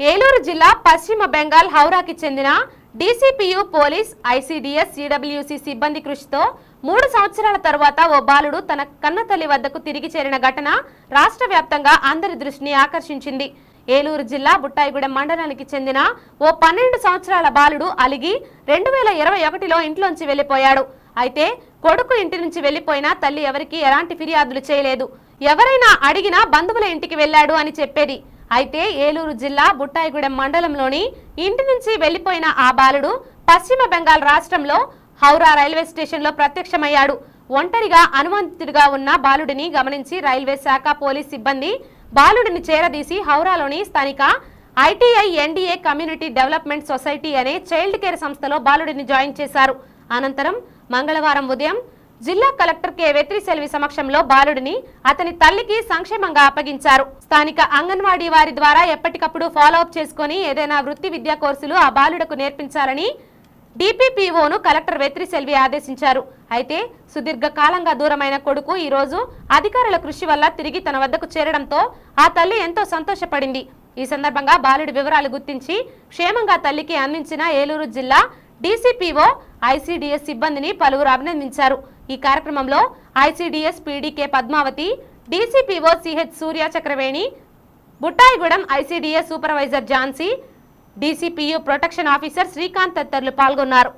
ఏలూరు జిల్లా పశ్చిమ బెంగాల్ హౌరాకి చెందిన డీసీపీయూ పోలీస్ ఐసీడీఎస్ సిడబ్ల్యూసీ సిబ్బంది కృషితో మూడు సంవత్సరాల తరువాత ఓ బాలుడు తన కన్నతల్లి వద్దకు తిరిగి చేరిన ఘటన రాష్ట్ర వ్యాప్తంగా అందరి దృష్టిని ఆకర్షించింది. ఏలూరు జిల్లా బుట్టాయిగూడెం మండలానికి చెందిన ఓ పన్నెండు సంవత్సరాల బాలుడు అలిగి రెండు వేల ఇరవై ఒకటిలో ఇంట్లోంచి వెళ్ళిపోయాడు అయితే కొడుకు ఇంటి నుంచి వెళ్ళిపోయినా తల్లి ఎవరికీ ఎలాంటి ఫిర్యాదులు చేయలేదు. ఎవరైనా అడిగినా బంధువుల ఇంటికి వెళ్ళాడు అని చెప్పేది. అయితే ఏలూరు జిల్లా బుట్టాయిగూడెం మండలంలోని ఇంటి నుంచి వెళ్ళిపోయిన ఆ బాలుడు పశ్చిమ బెంగాల్ రాష్ట్రంలో హౌరా రైల్వే స్టేషన్లో ప్రత్యక్షమయ్యాడు. ఒంటరిగా అనుమంతుడిగా ఉన్న బాలుడిని గమనించి రైల్వే శాఖ పోలీస్ సిబ్బంది బాలుడిని చేరదీసి హౌరాలోని స్థానిక ITI NDA community development society అనే చైల్డ్ కేర్ సంస్థలో బాలుడిని జాయిన్ చేశారు. అనంతరం మంగళవారం ఉదయం జిల్లా కలెక్టర్ కె వెత్రి సెల్వి సమక్షంలో బాలుడిని అతని తల్లికి సంక్షేమంగా అప్పగించారు. స్థానిక అంగన్వాడీ వారి ద్వారా ఎప్పటికప్పుడు ఫాలోఅప్ చేసుకుని ఏదైనా వృత్తి విద్యా కోర్సులు ఆ బాలుడకు నేర్పించాలని డిపిపిఓను కలెక్టర్ వెత్రి సెల్వి ఆదేశించారు. అయితే సుదీర్ఘ కాలంగా దూరమైన కొడుకు ఈ రోజు అధికారుల కృషి వల్ల తిరిగి తన వద్దకు చేరడంతో ఆ తల్లి ఎంతో సంతోషపడింది. ఈ సందర్భంగా బాలుడి వివరాలు గుర్తించి క్షేమంగా తల్లికి అందించిన ఏలూరు జిల్లా డీసీపీఓ ఐసీడీఎస్ సిబ్బందిని పలువురు అభినందించారు. ఈ కార్యక్రమంలో ICDS PD K Padmavathi DCPO CH Surya Chakraveni Buttaigudem ICDS supervisor Jhansi DCPU protection officer Srikanth తదితరులు పాల్గొన్నారు.